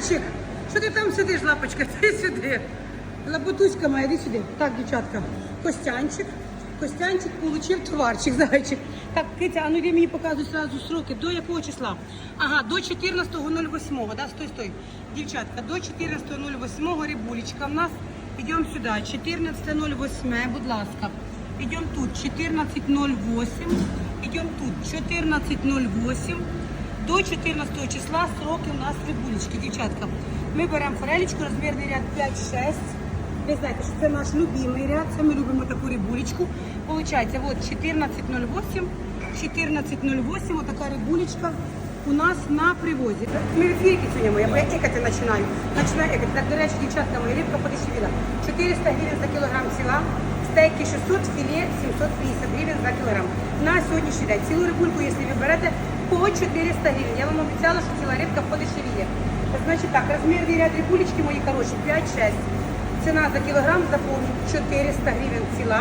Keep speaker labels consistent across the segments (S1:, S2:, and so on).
S1: Зайчик, що ти там сидиш, лапочка? Ти сюди. Лабутуська моя, іди сюди. Так, дівчатка. Костянчик. Костянчик получив товарчик, зайчик. Так, Китя, а ну мені показуй сразу сроки. До якого числа? Ага, до 14.08, да? Стой, стой. Дівчатка, до 14.08 рибулечка в нас. Йдемо сюди. 14.08, будь ласка. Йдемо тут. 14.08. Йдемо тут. 14.08. До 14 числа сроки у нас рибулечки, дівчатка. Ми беремо форелечку, розмірний ряд 5-6. Ви знаєте, що це наш любимий ряд, це ми любимо таку рибулечку. Получається, от 14.08, 14.08, отака рибулечка у нас на привозі. Ми в ефірі сьогодні моя, бо я екати починаю. Починаю екати. Так, до речі, дівчатка, моя рибка подешевіла. 400 гривень за кілограм ціла, стейки 600, філе 750 гривень за кілограм. На сьогоднішній день цілу рибульку, якщо ви берете, по 400 гривень. Я вам обіцяла, що ціла рибка подешевіє. Значить так, розмірний ряд рибулечки мої хороші, 5-6. Ціна за кілограм запомніть 400 гривень ціла,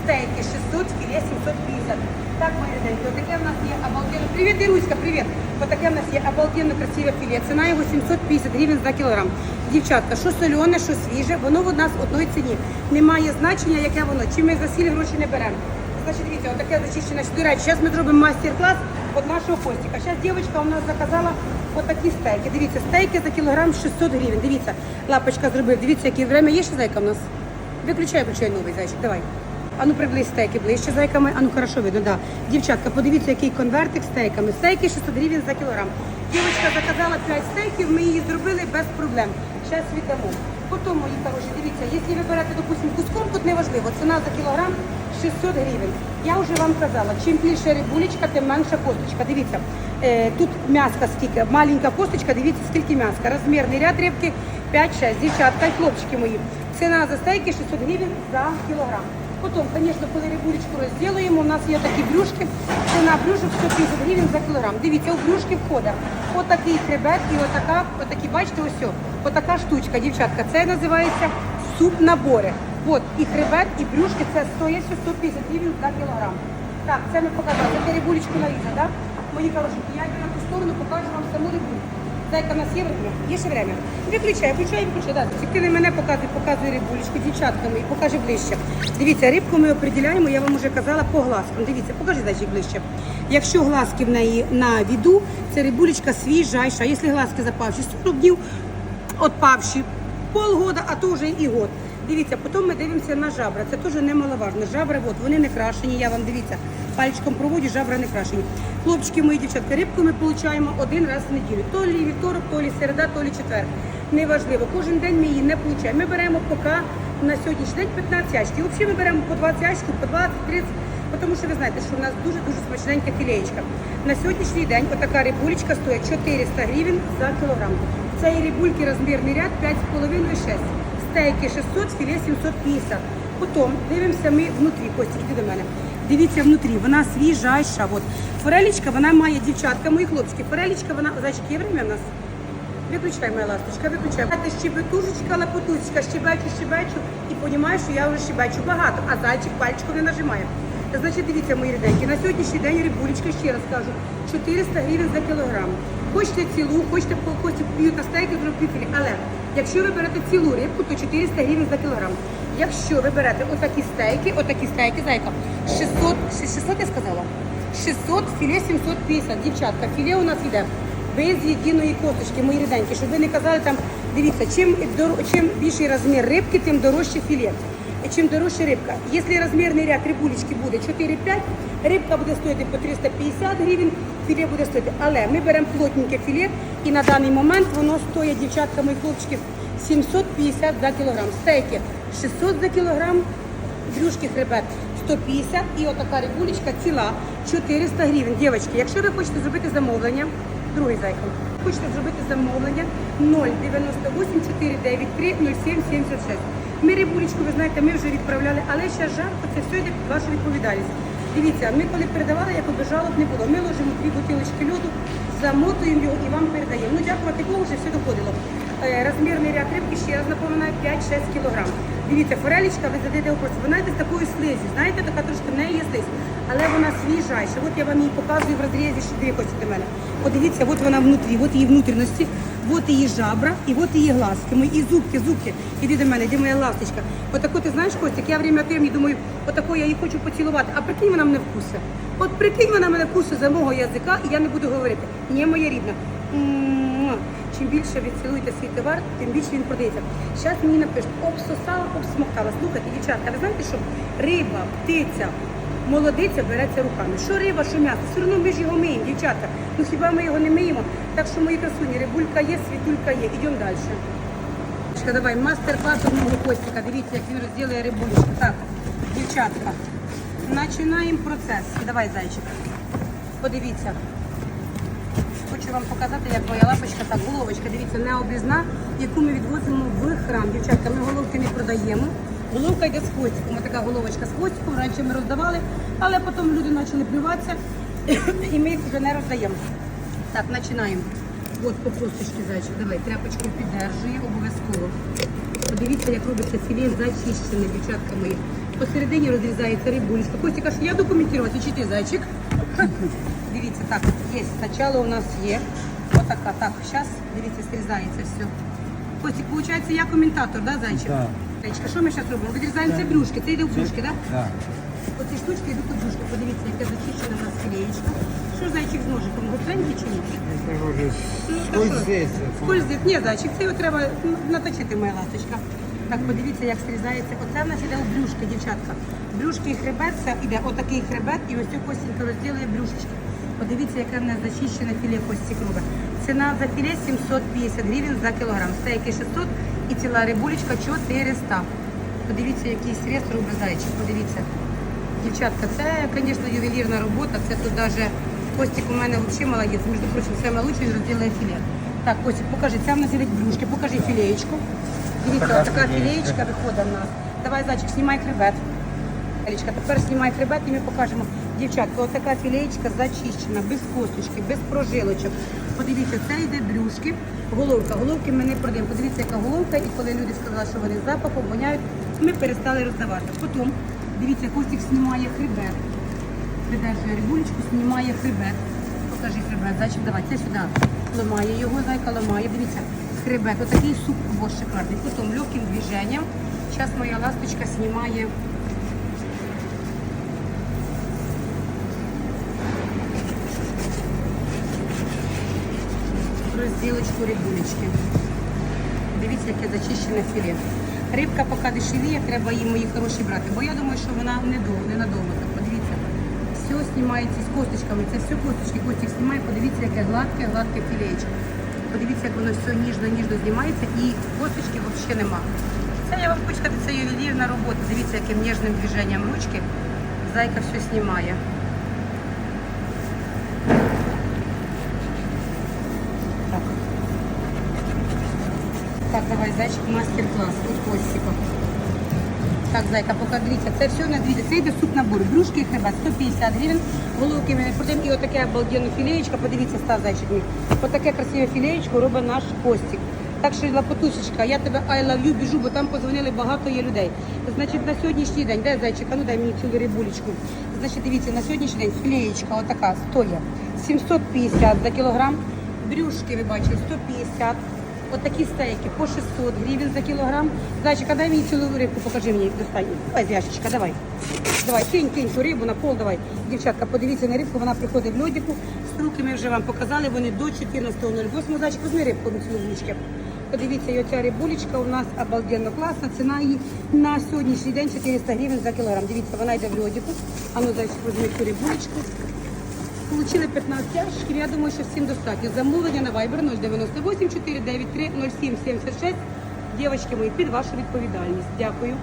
S1: стейки 600, філе 750. Так, мої ріденькі, отаке в нас є обалденно. Привіт, Іруська, привіт. Отаке в нас є обалденно красиве філе. Ціна його 750 гривень за кілограм. Дівчатка, що солене, що свіже, воно в нас одної ціні. Немає значення, яке воно. Чи ми за сіль гроші не беремо. Значить, дивіться, отаке зачищене. До речі, зараз ми зробимо майстер-клас від нашого Костіка. Зараз дівчинка у нас заказала отакі стейки. Дивіться, стейки за кілограм 600 гривень. Дивіться, лапочка зробив. Дивіться, яке время є ще зайка в нас. Виключай, включай новий зайчик, давай. А ну приблизь стейки ближче зайками. А ну хорошо видно, да. Дівчатка, подивіться, який конвертик стейками. Стейки 600 гривень за кілограм. Дівчинка заказала 5 стейків, ми її зробили без проблем. Зараз віддамо. Потім, мої хороші, дивіться, якщо ви берете, допустимо, куском, тут неважливо, ціна за кілограм 600 гривень. Я вже вам казала, чим більше рибулечка, тим менша косточка. Дивіться, е, тут м'яска скільки, маленька косточка, дивіться, скільки м'яска. Розмірний ряд рибки 5-6. Дівчатка і хлопчики мої. Ціна за стейки 600 гривень за кілограм. Потім, звісно, коли рибулечку розділуємо, у нас є такі брюшки. Ціна брюшок 150 гривень за кілограм. Дивіться, у брюшки входить отакий хребет і отака, отакі, бачите, ось, отака штучка, дівчатка. Це називається суп набори. От, і хребет, і брюшки, це стоїть 150 гривень за кілограм. Так, це ми показали. Це рибулечку нарізали, так? Мої хороші, я йду на ту сторону, покажу вам саму рибульку. Зайка, у нас є ще время? Виключай, включай, виключай. Да. Тільки не мене показуй, показуй рибулечку, дівчатка мої, покажи ближче. Дивіться, рибку ми определяємо, я вам вже казала, по глазкам. Дивіться, покажи зайчик ближче. Якщо глазки в неї на віду, це рибулечка свіжайша. Якщо глазки запавші 40 днів, отпавші полгода, а то вже і год. Дивіться, потім ми дивимося на жабра. Це теж немаловажно. Жабра, от, вони не крашені, я вам дивіться, пальчиком проводжу, жабра не крашені. Хлопчики мої дівчатка, рибку ми отримуємо один раз в неділю. То лі вівторок, то лі середа, то лі четвер. Неважливо, кожен день ми її не отримуємо. Ми беремо поки на сьогоднішній день 15 ящиків. Взагалі ми беремо по 20 ящиків, по 20, 30, тому що ви знаєте, що у нас дуже-дуже смачненька філеєчка. На сьогоднішній день отака рибулечка стоїть 400 гривень за кілограм. Цієї рибульки розмірний ряд 5,5-6 стейки 600, філе 750. Потім дивимося ми внутрі, Костік, іди до мене. Дивіться внутрі, вона свіжайша. От. Форелічка, вона має дівчатка, мої хлопчики. Форелічка, вона, зайчики, є время в нас? Виключай, моя ласточка, виключай. Це щебетушечка, лапотусечка, щебечу, щебечу і розумію, що я вже щебечу багато, а зайчик пальчиком не нажимає. Значить, дивіться, мої ріденькі, на сьогоднішній день рибулечка, ще раз кажу, 400 гривень за кілограм. Хочете цілу, хочете по кості п'ють на стейки, півфілі. Але якщо ви берете цілу рибку, то 400 гривень за кілограм. Якщо ви берете отакі стейки, отакі стейки, зайка, 600, 600 я сказала? 600, філе 750, дівчатка, філе у нас йде без єдиної косточки, мої ріденькі, щоб ви не казали там, дивіться, чим, чим більший розмір рибки, тим дорожче філе. Чим дорожча рибка. Якщо розмірний ряд рибулечки буде 4-5, рибка буде стоїти по 350 гривень, філе буде стоїти. Але ми беремо плотненьке філе і на даний момент воно стоїть, дівчатка, мої хлопчики, 750 за кілограм. Стейки 600 за кілограм, брюшки хребет 150 і отака рибулечка ціла 400 гривень. Дівчатки, якщо ви хочете зробити замовлення, другий зайка, хочете зробити замовлення 098 493 0776. Ми рибулечку, ви знаєте, ми вже відправляли, але ще жарко, це все йде під вашу відповідальність. Дивіться, ми коли передавали, якоби би жалоб не було. Ми ложимо дві бутилочки льоду, замотуємо його і вам передаємо. Ну, дякувати Богу, вже все доходило. Е, Розмірний ряд рибки, ще раз напоминаю, 5-6 кг. Дивіться, форелічка, ви задаєте вопрос, вона йде з такою слизі, знаєте, така трошки в неї є слизь, але вона свіжайша. От я вам її показую в розрізі, що кості до мене. Подивіться, от вона внутрі, от її внутрішності, от її жабра і от її глазки. Мої зубки, зубки. Іди до мене, іди моя ласточка. Отако ти знаєш, Костик, я время тим і думаю, отако я її хочу поцілувати. А прикинь, вона мене вкусе. От прикинь, вона мене вкусе за мого язика, і я не буду говорити. Ні, моя рідна. М-м-м. Чим більше ви свій товар, тим більше він продається. Зараз мені напишуть, обсосала, обсмоктала. Слухайте, дівчатка, ви знаєте, що риба, птиця, молодиця береться руками. Що риба, що м'ясо, все одно ми ж його миємо, дівчатка. Ну хіба ми його не миємо? Так що мої красуні, рибулька є, світулька є. Ідемо далі. Давай, мастер-клас одного Костика. Дивіться, як він розділує рибулечку. Так, дівчатка, починаємо процес. Давай, зайчик. Подивіться. Хочу вам показати, як моя лапочка, так, головочка, дивіться, не обрізна, яку ми відвозимо в храм. Дівчатка, ми головки не продаємо. Головка йде з хвостиком. Така головочка з хвостиком. Раніше ми роздавали, але потім люди почали плюватися, і ми їх вже не роздаємо. Так, починаємо. От по косточці зайчик. Давай, тряпочку піддержує обов'язково. Подивіться, як робиться філе зачищене, дівчатка мої. Посередині розрізається рибулечка. Костя каже, я документувати, чи ти зайчик? Дивіться, так, є. Спочатку у нас є. Отака. Так, зараз, дивіться, срізається все. Костик, виходить, я коментатор, да, зайчик?
S2: Так.
S1: Зайчика, що ми зараз робимо? Відрізаємо це брюшки. Це йде в брюшки, так? Да?
S2: Да.
S1: Оці штучки йдуть у брюшки. Подивіться, яке зачищена у нас філеєчка. Що зайчик з ножиком? Гостренький чи ні? Ну,
S2: здесь.
S1: Скользить. Ні, зайчик, це його треба наточити, моя ласточка. Так, подивіться, як срізається. Оце в нас іде у брюшки, дівчатка. Брюшки і хребет, це іде отакий хребет, і ось цю костінька розділує брюшечки. Подивіться, яке в нас зачищене філе кості круга. Ціна за філе 750 гривень за кілограм. Стейки 600 і ціла рибулечка 400. Подивіться, який срез робить зайчик, подивіться. Дівчатка, це, звісно, ювелірна робота. Це тут навіть Костик у мене взагалі молодець. Між прочим, саме лучше він розділає філе. Так, Костик, покажи, це в нас ідуть брюшки, покажи філеєчку. Дивіться,
S2: Така
S1: така
S2: філеєчка.
S1: філеєчка виходить в нас. Давай, зайчик, знімай хребет. Елічка, тепер знімай хребет і ми покажемо. Дівчатка, отака філеєчка зачищена, без косточки, без прожилочок. Подивіться, це йде брюшки, головка. Головки ми не продаємо. Подивіться, яка головка, і коли люди сказали, що вони запахом воняють, ми перестали роздавати. Потім, дивіться, Костик знімає хребет. Придержує рибулечку, знімає хребет. Покажи хребет, зайчик, давай, це сюди. Ламає його, зайка ламає. Дивіться, хребет, отакий суп бо шикарний. Потім легким движенням. Зараз моя ласточка знімає розділочку рибулечки. Дивіться, яке зачищене філе. Рибка поки дешевіє, треба її мої хороші брати, бо я думаю, що вона не надовго. Подивіться. Все знімається з косточками. Це все косточки, костик знімає, подивіться, яке гладке, гладке філеєчко. Подивіться, як воно все ніжно-ніжно знімається і косточки взагалі нема. Це я вам хочу сказати, це ювелірна робота. Дивіться, яким ніжним движенням ручки зайка все знімає. Так. Так, давай, зайчик, мастер-клас. От Костіка. Так, зайка, поки дивіться, це все на дивіться. Це йде суп набор. Брюшки хребет 150 гривень. Головки ми не продаємо. І отаке обалденне філеєчко. Подивіться, став зайчик мій. Отаке красиве філеєчко робить наш Костік. Так що, лапотусечка, я тебе I love you, біжу, бо там позвонили багато є людей. Значить, на сьогоднішній день, де зайчик, а ну дай мені цю рибулечку. Значить, дивіться, на сьогоднішній день філеєчка отака стоїть 750 за кілограм. Брюшки, ви бачите, 150. Отакі стейки по 600 гривень за кілограм. Зайчика, дай мені цілу рибку, покажи мені, достань. Давай, з давай. Давай, кинь, кинь цю рибу на пол, давай. Дівчатка, подивіться на рибку, вона приходить в льодику. Струки ми вже вам показали, вони до 14.08. Зайчик, візьми рибку на цілу вулички. Подивіться, і оця рибулечка у нас обалденно класна. Ціна її на сьогоднішній день 400 гривень за кілограм. Дивіться, вона йде в льодику. А ну, зайчик, візьми цю рибулечку. Получили 15 ящиків, я думаю, що всім достатньо. Замовлення на Viber 098 493 0776. Дівчатки мої, під вашу відповідальність. Дякую.